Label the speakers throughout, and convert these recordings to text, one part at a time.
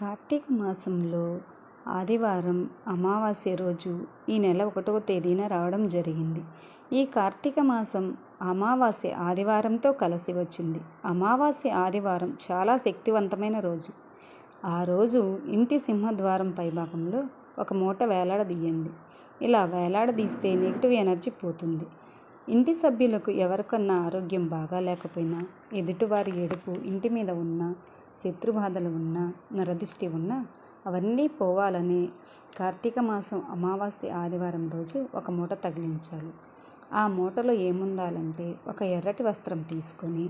Speaker 1: కార్తీక మాసంలో ఆదివారం అమావాస్య రోజు ఈ నెల ఒకటవ తేదీన రావడం జరిగింది. ఈ కార్తీక మాసం అమావాస్య ఆదివారంతో కలిసి వచ్చింది. అమావాస్య ఆదివారం చాలా శక్తివంతమైన రోజు. ఆ రోజు ఇంటి సింహద్వారం పైభాగంలో ఒక మూట వేలాడదీయండి ఇలా వేలాడదీస్తే నెగిటివ్ ఎనర్జీ పోతుంది. ఇంటి సభ్యులకు ఎవరికన్నా ఆరోగ్యం బాగా లేకపోయినా ఎదుటివారి ఏడుపు ఇంటి మీద ఉన్న శత్రుబాధలు ఉన్నా నరదిష్టి ఉన్నా అవన్నీ పోవాలని కార్తీక మాసం అమావాస్య ఆదివారం రోజు ఒక మూట తగిలించాలి. ఆ మూటలో ఏముండాలంటే ఒక ఎర్రటి వస్త్రం తీసుకొని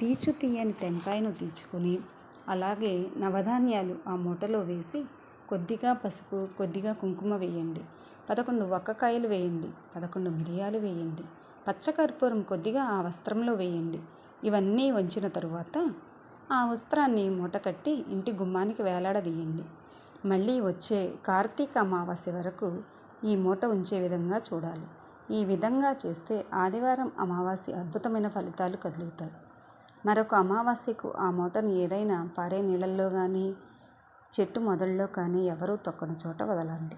Speaker 1: పీచు తీయని టెంకాయను తీర్చుకొని అలాగే నవధాన్యాలు ఆ మూటలో వేసి కొద్దిగా పసుపు కొద్దిగా కుంకుమ వేయండి. పదకొండు వక్కకాయలు వేయండి పదకొండు మిరియాలు వేయండి పచ్చకర్పూరం కొద్దిగా ఆ వస్త్రంలో వేయండి. ఇవన్నీ వంచిన తరువాత ఆ వస్త్రాన్ని మూటకట్టి ఇంటి గుమ్మానికి వేలాడదీయండి. మళ్ళీ వచ్చే కార్తీక అమావాస్య వరకు ఈ మూట ఉంచే విధంగా చూడాలి. ఈ విధంగా చేస్తే ఆదివారం అమావాస్య అద్భుతమైన ఫలితాలు కదులుతాయి. మరొక అమావాస్యకు ఆ మూటను ఏదైనా పారే నీళ్ళల్లో కానీ చెట్టు మొదల్లో కానీ ఎవరూ తొక్కని చోట వదలండి.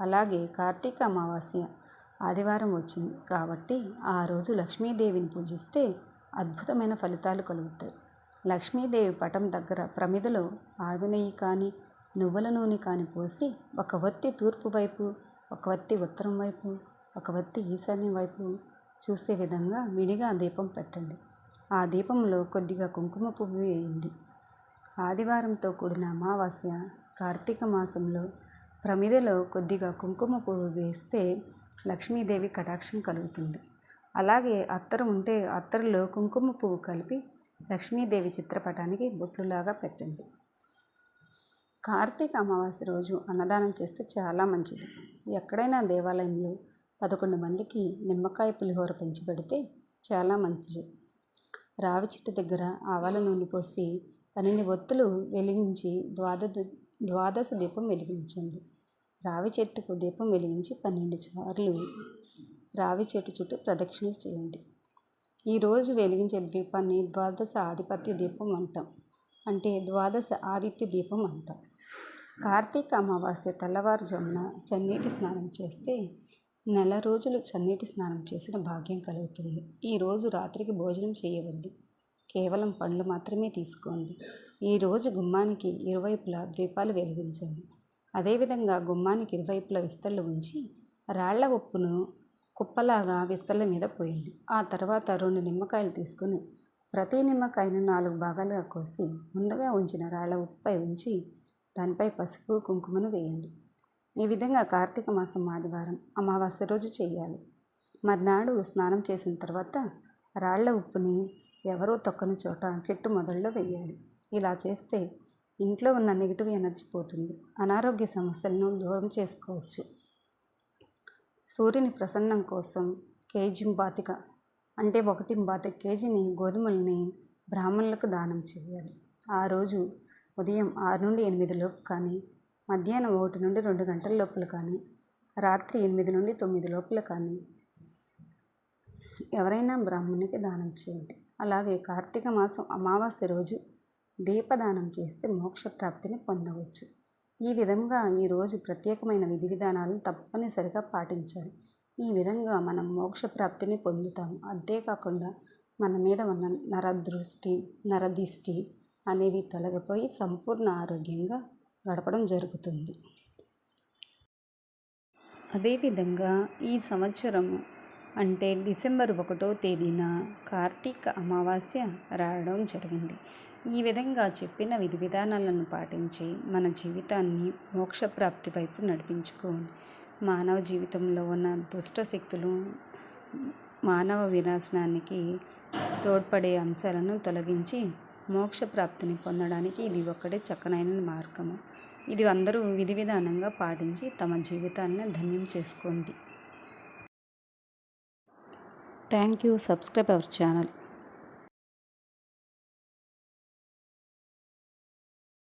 Speaker 1: అలాగే కార్తీక అమావాస్య ఆదివారం వచ్చింది కాబట్టి ఆ రోజు లక్ష్మీదేవిని పూజిస్తే అద్భుతమైన ఫలితాలు కలుగుతాయి. లక్ష్మీదేవి పటం దగ్గర ప్రమిదలో ఆవినెయ్యి కానీ నువ్వుల నూనె కానీ పోసి ఒక వత్తి తూర్పు వైపు ఒక వత్తి ఉత్తరం వైపు ఒక వత్తి ఈశాన్యం వైపు చూసే విధంగా విడిగా దీపం పెట్టండి. ఆ దీపంలో కొద్దిగా కుంకుమ పువ్వు వేయండి. ఆదివారంతో కూడిన అమావాస్య కార్తీక మాసంలో ప్రమిదలో కొద్దిగా కుంకుమ పువ్వు వేస్తే లక్ష్మీదేవి కటాక్షం కలుగుతుంది. అలాగే అత్తరు ఉంటే అత్తరులో కుంకుమ పువ్వు కలిపి లక్ష్మీదేవి చిత్రపటానికి బొట్లులాగా పెట్టండి. కార్తీక అమావాస్య రోజు అన్నదానం చేస్తే చాలా మంచిది. ఎక్కడైనా దేవాలయంలో పదకొండు మందికి నిమ్మకాయ పులిహోర పెంచి పెడితే చాలా మంచిది. రావి చెట్టు దగ్గర ఆవాల నూనె పోసి పన్నెండు ఒత్తులు వెలిగించి ద్వాదశ ద్వాదశ దీపం వెలిగించండి. రావి చెట్టుకు దీపం వెలిగించి పన్నెండు సార్లు రావి చెట్టు చుట్టూ ప్రదక్షిణలు చేయండి. ఈరోజు వెలిగించే దీపాన్ని ద్వాదశ ఆధిపత్య దీపం అంటాం. అంటే ద్వాదశ ఆదిత్య దీపం అంటాం. కార్తీక అమావాస్య తెల్లవారుజామున చన్నీటి స్నానం చేస్తే నెల రోజులు చన్నీటి స్నానం చేసిన భాగ్యం కలుగుతుంది. ఈరోజు రాత్రికి భోజనం చేయవద్దు. కేవలం పండ్లు మాత్రమే తీసుకోండి. ఈరోజు గుమ్మానికి ఇరువైపులా ద్వీపాలు వెలిగించండి. అదేవిధంగా గుమ్మానికి ఇరువైపులా విస్తళ్ళు ఉంచి రాళ్ళ ఉప్పును కుప్పలాగా విస్తళ్ళ మీద పోయండి ఆ తర్వాత రెండు నిమ్మకాయలు తీసుకొని ప్రతి నిమ్మకాయను నాలుగు భాగాలుగా కోసి ముందుగా ఉంచిన రాళ్ళ ఉప్పుపై ఉంచి దానిపై పసుపు కుంకుమను వేయండి. ఈ విధంగా కార్తీక మాసం ఆదివారం అమావాస్య రోజు చేయాలి. మర్నాడు స్నానం చేసిన తర్వాత రాళ్ళ ఉప్పుని ఎవరో తొక్కని చోట చెట్టు మొదల్లో వేయాలి. ఇలా చేస్తే ఇంట్లో ఉన్న నెగిటివ్ ఎనర్జీ పోతుంది. అనారోగ్య సమస్యలను దూరం చేసుకోవచ్చు. సూర్యుని ప్రసన్నం కోసం కేజీ బాతిక అంటే ఒకటి బాతిక కేజీని గోధుమల్ని బ్రాహ్మణులకు దానం చేయాలి. ఆ రోజు ఉదయం ఆరు నుండి ఎనిమిది లోపు కానీ మధ్యాహ్నం ఒకటి నుండి రెండు గంటల లోపల కానీ రాత్రి ఎనిమిది నుండి తొమ్మిది లోపల కానీ ఎవరైనా బ్రాహ్మణునికి దానం చేయండి. అలాగే కార్తీక మాసం అమావాస్య రోజు దీపదానం చేస్తే మోక్ష ప్రాప్తిని పొందవచ్చు. ఈ విధంగా ఈరోజు ప్రత్యేకమైన విధి విధానాలను తప్పనిసరిగా పాటించాలి. ఈ విధంగా మనం మోక్ష ప్రాప్తిని పొందుతాము అంతేకాకుండా మన మీద ఉన్న నరదృష్టి నరదిష్టి అనేవి తొలగిపోయి సంపూర్ణ ఆరోగ్యంగా గడపడం జరుగుతుంది. అదేవిధంగా ఈ సంవత్సరం అంటే డిసెంబర్ ఒకటో తేదీన కార్తీక అమావాస్య రావడం జరిగింది. ఈ విధంగా చెప్పిన విధి విధానాలను పాటించి మన జీవితాన్ని మోక్షప్రాప్తి వైపు నడిపించుకోండి. మానవ జీవితంలో ఉన్న దుష్ట శక్తులు మానవ వినాశనానికి తోడ్పడే అంశాలను తొలగించి మోక్షప్రాప్తిని పొందడానికి ఇది ఒక్కటే చక్కనైన మార్గము. ఇది అందరూ విధి విధానంగా పాటించి తమ జీవితాన్ని ధన్యం చేసుకోండి. Thank you. Subscribe our channel.